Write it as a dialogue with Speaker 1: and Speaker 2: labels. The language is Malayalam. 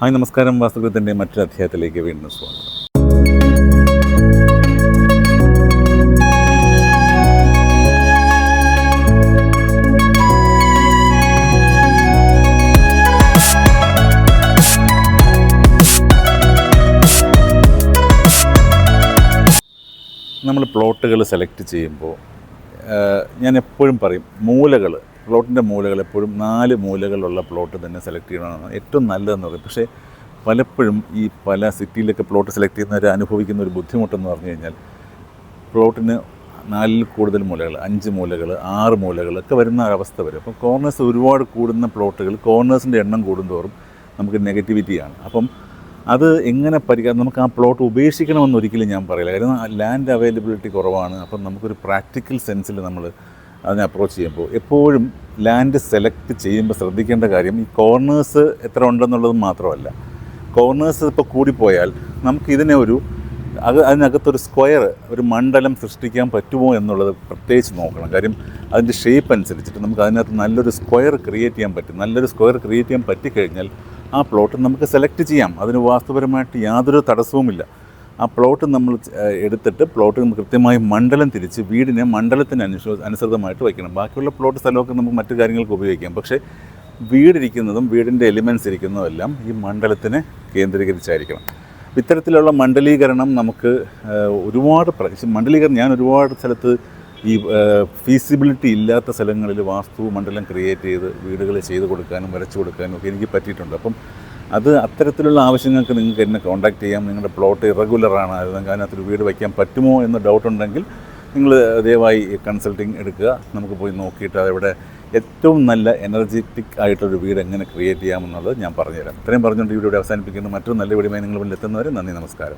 Speaker 1: ഹായ് നമസ്കാരം. വാസ്തുവിദ്യന്റെ മറ്റൊരു അധ്യായത്തിലേക്ക് വീണ്ടും സ്വാഗതം. നമ്മൾ പ്ലോട്ടുകൾ സെലക്ട് ചെയ്യുമ്പോൾ ഞാൻ എപ്പോഴും പറയും മൂലകൾ പ്ലോട്ടിന്റെ മൂലകൾ എപ്പോഴും നാല് മൂലകളുള്ള പ്ലോട്ട് തന്നെ സെലക്ട് ചെയ്യണമെന്നാണ് ഏറ്റവും നല്ലതെന്ന് പറയും. പക്ഷേ പലപ്പോഴും ഈ പല സിറ്റിയിലൊക്കെ പ്ലോട്ട് സെലക്ട് ചെയ്യുന്നവർ അനുഭവിക്കുന്ന ഒരു ബുദ്ധിമുട്ടെന്ന് പറഞ്ഞു കഴിഞ്ഞാൽ പ്ലോട്ടിന് നാലിൽ കൂടുതൽ മൂലകൾ അഞ്ച് മൂലകൾ ആറ് മൂലകൾ ഒക്കെ വരുന്ന അവസ്ഥ വരും. അപ്പം കോർണേഴ്സ് ഒരുപാട് കൂടുന്ന പ്ലോട്ടുകൾ കോർണേഴ്സിന്റെ എണ്ണം കൂടുന്തോറും നമുക്ക് നെഗറ്റിവിറ്റിയാണ്. അപ്പം അത് എങ്ങനെ പരിഹാരം നമുക്ക് ആ പ്ലോട്ട് ഉപേക്ഷിക്കണമെന്ന് ഒരിക്കലും ഞാൻ പറയില്ല. കാരണം ലാൻഡ് അവൈലബിലിറ്റി കുറവാണ്. അപ്പം നമുക്കൊരു പ്രാക്ടിക്കൽ സെൻസിൽ നമ്മൾ അതിനെ അപ്രോച്ച് ചെയ്യുമ്പോൾ എപ്പോഴും ലാൻഡ് സെലക്ട് ചെയ്യുമ്പോൾ ശ്രദ്ധിക്കേണ്ട കാര്യം ഈ കോർണേഴ്സ് എത്ര ഉണ്ടെന്നുള്ളത് മാത്രമല്ല. കോർണേഴ്സ് ഇപ്പോൾ കൂടിപ്പോയാൽ നമുക്ക് ഇതിനെ ഒരു അത് അതിനകത്തൊരു സ്ക്വയർ ഒരു മണ്ഡലം സൃഷ്ടിക്കാൻ പറ്റുമോ എന്നുള്ളത് പ്രത്യേകിച്ച് നോക്കണം. കാര്യം അതിന്റെ ഷേപ്പ് അനുസരിച്ചിട്ട് നമുക്ക് അതിനകത്ത് നല്ലൊരു സ്ക്വയർ ക്രിയേറ്റ് ചെയ്യാൻ പറ്റും. നല്ലൊരു സ്ക്വയർ ക്രിയേറ്റ് ചെയ്യാൻ പറ്റിക്കഴിഞ്ഞാൽ ആ പ്ലോട്ട് നമുക്ക് സെലക്ട് ചെയ്യാം. അതിന് വാസ്തുപരമായിട്ട് യാതൊരു തടസ്സവുമില്ല. ആ പ്ലോട്ട് നമ്മൾ എടുത്തിട്ട് പ്ലോട്ട് കൃത്യമായി മണ്ഡലം തിരിച്ച് വീടിനെ മണ്ഡലത്തിന് അനുസ അനുസൃതമായിട്ട് വയ്ക്കണം. ബാക്കിയുള്ള പ്ലോട്ട് സ്ഥലമൊക്കെ നമുക്ക് മറ്റു കാര്യങ്ങൾക്ക് ഉപയോഗിക്കാം. പക്ഷേ വീടിരിക്കുന്നതും വീടിന്റെ എലിമെന്റ്സ് ഇരിക്കുന്നതും എല്ലാം ഈ മണ്ഡലത്തിനെ കേന്ദ്രീകരിച്ചായിരിക്കണം. ഇത്തരത്തിലുള്ള മണ്ഡലീകരണം നമുക്ക് ഒരുപാട് മണ്ഡലീകരണം ഞാൻ ഒരുപാട് സ്ഥലത്ത് ഈ ഫീസിബിലിറ്റി ഇല്ലാത്ത സ്ഥലങ്ങളിൽ വാസ്തു മണ്ഡലം ക്രിയേറ്റ് ചെയ്ത് വീടുകൾ ചെയ്ത് കൊടുക്കാനും വരച്ചു കൊടുക്കാനും ഒക്കെ എനിക്ക് പറ്റിയിട്ടുണ്ട്. അപ്പം അത് അത്തരത്തിലുള്ള ആവശ്യങ്ങൾക്ക് നിങ്ങൾക്ക് എന്നെ കോൺടാക്ട് ചെയ്യാം. നിങ്ങളുടെ പ്ലോട്ട് ഇറഗുലറാണ് നിങ്ങൾക്ക് അതിനകത്തൊരു വീട് വയ്ക്കാൻ പറ്റുമോ എന്ന് ഡൗട്ട് ഉണ്ടെങ്കിൽ നിങ്ങൾ ദയവായി കൺസൾട്ടിങ് എടുക്കുക. നമുക്ക് പോയി നോക്കിയിട്ട് അതെവിടെ ഏറ്റവും നല്ല എനർജറ്റിക് ആയിട്ടൊരു വീട് എങ്ങനെ ക്രിയേറ്റ് ചെയ്യാമെന്നുള്ളത് ഞാൻ പറഞ്ഞുതരാം. ഇത്രയും പറഞ്ഞുകൊണ്ട് ഈ വീഡിയോ അവസാനിപ്പിക്കുന്നു. മറ്റൊരു നല്ല വീടുമായി നിങ്ങൾ മുന്നിൽ എത്തുന്നവരെ നന്ദി നമസ്കാരം.